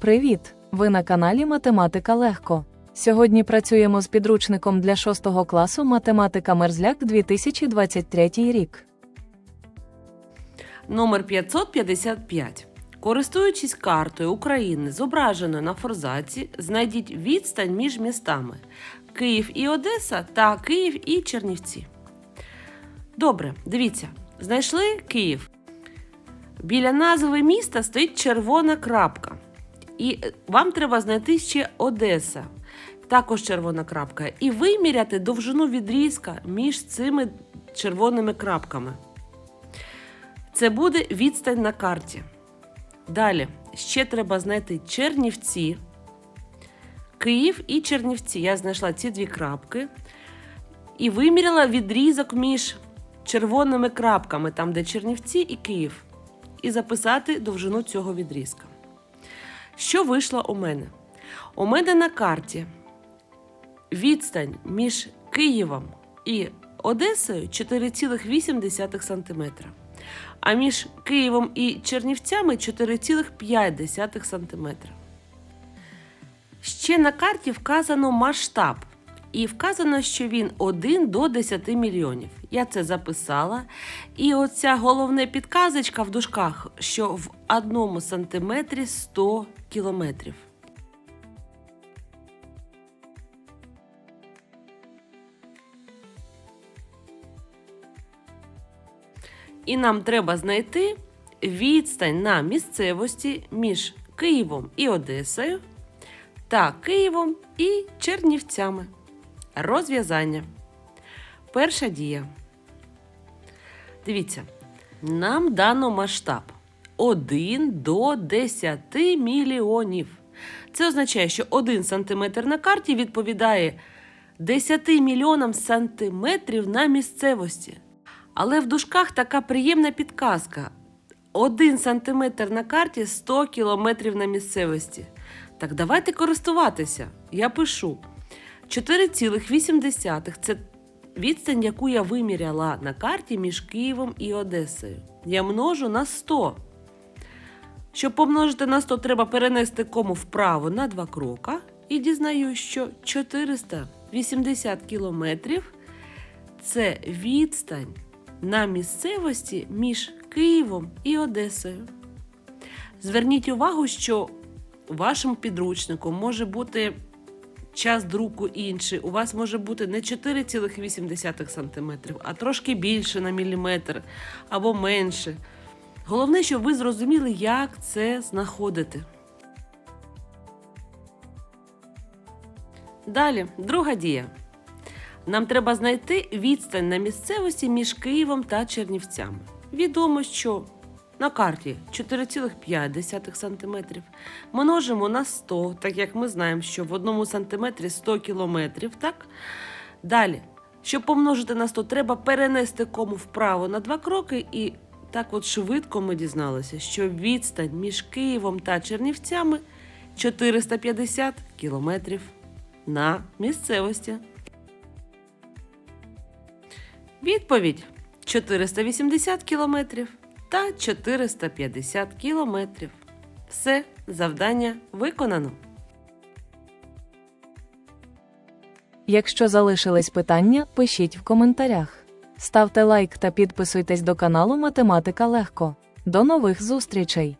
Привіт! Ви на каналі Математика Легко. Сьогодні працюємо з підручником для 6 класу Математика Мерзляк 2023 рік. Номер 555. Користуючись картою України, зображеною на форзаці, знайдіть відстань між містами Київ і Одеса та Київ і Чернівці. Добре, дивіться, знайшли Київ. Біля назви міста стоїть червона крапка. І е, вам треба знайти ще Одеса. Також червона крапка. І виміряти довжину відрізка між цими червоними крапками. Це буде відстань на карті. Далі ще треба знайти Чернівці, Київ і Чернівці. Я знайшла ці дві крапки і виміряла відрізок між червоними крапками, там, де Чернівці і Київ, і записати довжину цього відрізка. Що вийшло у мене? У мене на карті відстань між Києвом і Одесою 4,8 см а між Києвом і Чернівцями 4,5 см. Ще на карті вказано масштаб. І вказано, що він 1 до 10 мільйонів. Я це записала. І оця головна підказочка в дужках, що в одному сантиметрі 100 кілометрів. І нам треба знайти відстань на місцевості між Києвом і Одесою та Києвом і Чернівцями. Розв'язання. Перша дія. Дивіться, нам дано масштаб 1 до 10 мільйонів. Це означає, що 1 сантиметр на карті відповідає 10 мільйонам сантиметрів на місцевості. Але в дужках така приємна підказка. Один сантиметр на карті 100 кілометрів на місцевості. Так давайте користуватися. Я пишу 4,8 це відстань, яку я виміряла на карті між Києвом і Одесою. Я множу на 100. Щоб помножити на 100, треба перенести кому вправо на два крока. І дізнаюсь, що 480 кілометрів це відстань на місцевості між Києвом і Одесою. Зверніть увагу, що у вашому підручнику може бути час друку інший. У вас може бути не 4,8 см, а трошки більше на міліметр або менше. Головне, щоб ви зрозуміли, як це знаходити. Далі, друга дія. Нам треба знайти відстань на місцевості між Києвом та Чернівцями. Відомо, що на карті 4,5 см множимо на 100, так як ми знаємо, що в одному сантиметрі 100 кілометрів. Так? Далі, щоб помножити на 100, треба перенести кому вправо на два кроки, і так от швидко ми дізналися, що відстань між Києвом та Чернівцями 450 кілометрів на місцевості. Відповідь 480 кілометрів та 450 кілометрів. Все, завдання виконано. Якщо залишились питання, пишіть в коментарях. Ставте лайк та підписуйтесь до каналу Математика Легко. До нових зустрічей!